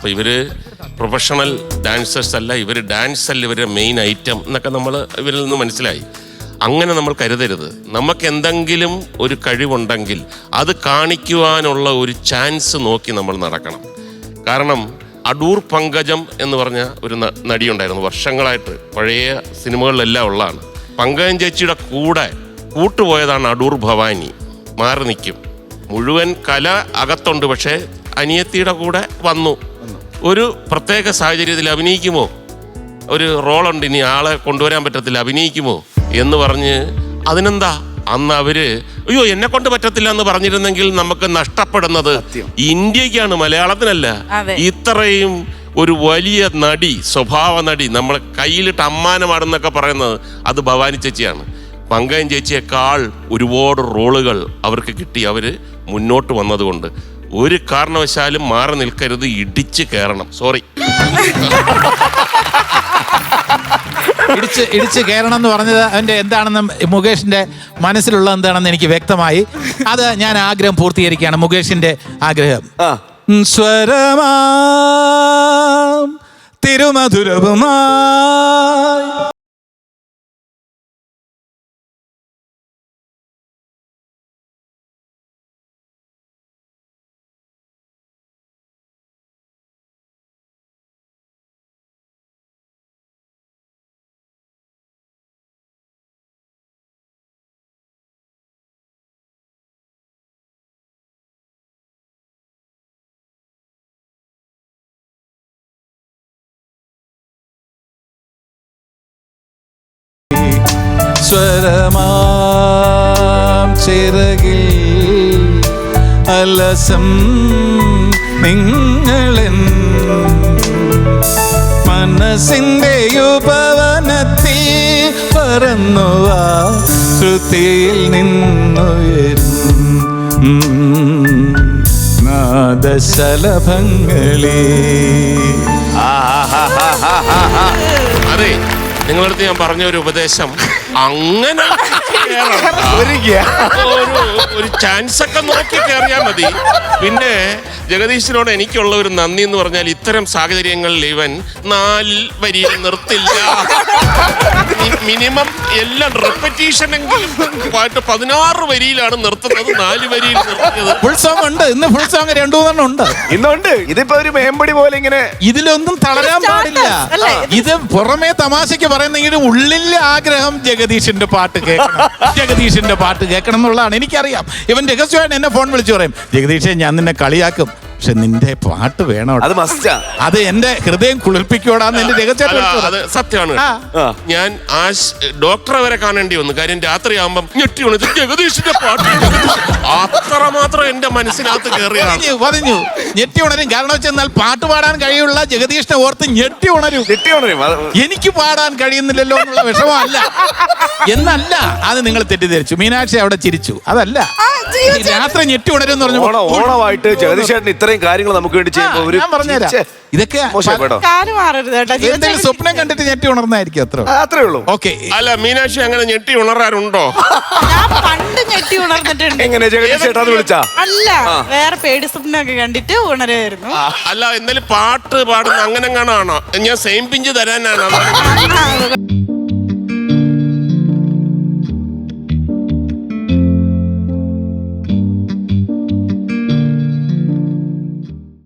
അപ്പൊ ഇവർ professional dancers അല്ല ഇവർ ഡാൻസ് അല്ല ഇവരുടെ മെയിൻ ഐറ്റം എന്നൊക്കെ നമ്മൾ ഇവരിൽ നിന്ന് മനസ്സിലായി. അങ്ങനെ നമ്മൾ കരുതരുത്. നമുക്ക് എന്തെങ്കിലും ഒരു കഴിവുണ്ടെങ്കിൽ അത് കാണിക്കുവാനുള്ള ഒരു ചാൻസ് നോക്കി നമ്മൾ നടക്കണം. കാരണം അടൂർ പങ്കജം എന്ന് പറഞ്ഞ ഒരു നടിയുണ്ടായിരുന്നു. വർഷങ്ങളായിട്ട് പഴയ സിനിമകളിലെല്ലാം ഉള്ളതാണ്. പങ്കജം ചേച്ചിയുടെ കൂടെ കൂട്ടുപോയതാണ് അടൂർ ഭവാനി. മാറി നിൽക്കും. മുഴുവൻ കല അകത്തുണ്ട് പക്ഷേ അനിയത്തിയുടെ കൂടെ വന്നു. ഒരു പ്രത്യേക സാഹചര്യത്തിൽ അഭിനയിക്കുമോ? ഒരു റോളുണ്ട് ഇനി ആളെ കൊണ്ടുവരാൻ പറ്റത്തില്ല അഭിനയിക്കുമോ? എന്ന് പറഞ്ഞ് അതിനെന്താ? അന്ന് അവർ അയ്യോ എന്നെ കൊണ്ട് പറ്റത്തില്ല എന്ന് പറഞ്ഞിരുന്നെങ്കിൽ നമുക്ക് നഷ്ടപ്പെടുന്നത് ഇന്ത്യക്കാണ് മലയാളത്തിനല്ല. ഇത്രയും ഒരു വലിയ നടി സ്വഭാവ നടി നമ്മൾ കയ്യിലിട്ട് അമ്മാനമാടെന്നൊക്കെ പറയുന്നത് അത് ഭവാനി ചേച്ചിയാണ്. പങ്കയം ചേച്ചിയേക്കാൾ ഒരുപാട് റോളുകൾ അവർക്ക് കിട്ടി. അവർ മുന്നോട്ട് വന്നതുകൊണ്ട്. ഒരു കാരണവശാലും മാറി നിൽക്കരുത് ഇടിച്ച് കയറണം സോറി ഇടിച്ച് ഇടിച്ച് കയറണം എന്ന് പറഞ്ഞത് അവന്റെ എന്താണെന്ന് മുകേഷിന്റെ മനസ്സിലുള്ള എന്താണെന്ന് എനിക്ക് വ്യക്തമായി. അത് ഞാൻ ആഗ്രഹം പൂർത്തീകരിക്കുകയാണ്. മുകേഷിന്റെ ആഗ്രഹം. സ്വരമാം തിരുമധുരവുമായി ചിറകിൽ അലസം നിങ്ങളെ മനസ്സിന്റെ ഉപവനത്തിൽ പറന്നുവാ ശ്രുതിയിൽ നിന്നുയരും. നാദശലഭങ്ങളേ. അതെ. നിങ്ങളടുത്ത് ഞാൻ പറഞ്ഞ ഒരു ഉപദേശം അങ്ങനെ കേറണ്ട. ഒരു ഒരു ചാൻസ് ഒക്കെ നോക്കി കയറിയാൽ മതി. പിന്നെ ജഗദീശനോട് എനിക്കുള്ള ഒരു നന്ദി എന്ന് പറഞ്ഞാൽ ഇത്തരം സാഹചര്യങ്ങളിൽ ഇവൻ നാല് വരിയിൽ നിർത്തില്ല. മിനിമം എല്ലാം റെപ്പറ്റീഷൻ എങ്കിലും പാട്ട് പതിനാറ് വരിയിലാണ് നിർത്തുന്നത്. നാല് വരിയിൽ നിർത്തിയത്. ഫുൾ സോങ് ഉണ്ട്. ഇന്ന് ഫുൾ സോങ് രണ്ടു മൂന്നെണ്ണം ഉണ്ട്. ഇന്നുണ്ട്. ഇതിപ്പോ ഒരു മേമ്പടി പോലെ ഇങ്ങനെ ഇതിലൊന്നും തളരാൻ പാടില്ല. അല്ലേ? ഇത് പുറമേ തമാശക്ക് പറയുന്നെങ്കിലും ഉള്ളിലെ ആഗ്രഹം ജഗദീഷിന്റെ പാട്ട് കേൾക്കണം. ജഗദീഷിന്റെ പാട്ട് കേൾക്കണം എന്നുള്ളതാണ് എനിക്കറിയാം. ഇവൻ രഹസ്യമായിട്ട് എന്നെ ഫോൺ വിളിച്ചു പറയും ജഗദീഷെ ഞാൻ നിന്നെ കളിയാക്കും. പക്ഷെ നിന്റെ പാട്ട് വേണം അത് മസ്റ്റാ. അത് എന്റെ ഹൃദയം കുളിർപ്പിക്കോടാന്ന് എന്റെ അല്ല, അത് സത്യമാണ്. ആ. ഞാൻ ആശ് ഡോക്ടറെ വരെ കാണേണ്ടി വന്നു. കാര്യം രാത്രി ആവുമ്പം ഞെട്ടി ഉണർത്തി ജഗദീഷിന്റെ പാട്ട് അത്ര അത്രമാത്രം എന്റെ മനസ്സിനകത്ത് പറഞ്ഞു ഞെട്ടി ഉണരും. കാരണം വെച്ചെന്നാൽ പാട്ട് പാടാൻ കഴിയുള്ള ജഗദീഷിനെ ഓർത്ത് ഞെട്ടി ഉണരും. എനിക്ക് പാടാൻ കഴിയുന്നില്ലല്ലോ എന്നുള്ള വിഷമമല്ല. എന്നല്ല അത് നിങ്ങൾ തെറ്റിദ്ധരിച്ചു. മീനാക്ഷി അവിടെ ചിരിച്ചു. അതല്ല. ഈ രാത്രി ഞെട്ടി ഉണരും എന്ന് പറഞ്ഞു ഓണമായിട്ട് ജഗദീഷേട്ടൻ ഇത്രയും കാര്യങ്ങൾ നമുക്ക് വേണ്ടി ചെയ്യുമ്പോ ഒരു ഞാൻ പറഞ്ഞുതരാം. ഛെ, ഇതൊക്കെ മോശം കേട്ടോ. കാൽ മാറരുത് കേട്ടോ. എന്തെങ്കിലും സ്വപ്നം കണ്ടിട്ട് ഞെട്ടി ഉണർന്നായിരിക്കും അത്ര അത്രേ ഉള്ളൂ. ഓക്കെ. അല്ല മീനാക്ഷി അങ്ങനെ ഞെട്ടി ഉണരാറുണ്ടോ? ഞാൻ പണ്ട് ഞെട്ടി ഉണർന്നിട്ടുണ്ട്. എങ്ങനെ ജഗദീഷേട്ടാ അത് വിളിച്ചാ? അല്ല വേറെ പേടി സ്വപ്നമൊക്കെ കണ്ടിട്ട് ഉണരുമായിരുന്നു അല്ല എന്തായാലും പാട്ട് പാടുന്ന അങ്ങനെ കാണാണോ ഞാൻ സെയിം പിഞ്ച് തരാനാണ്? ആ,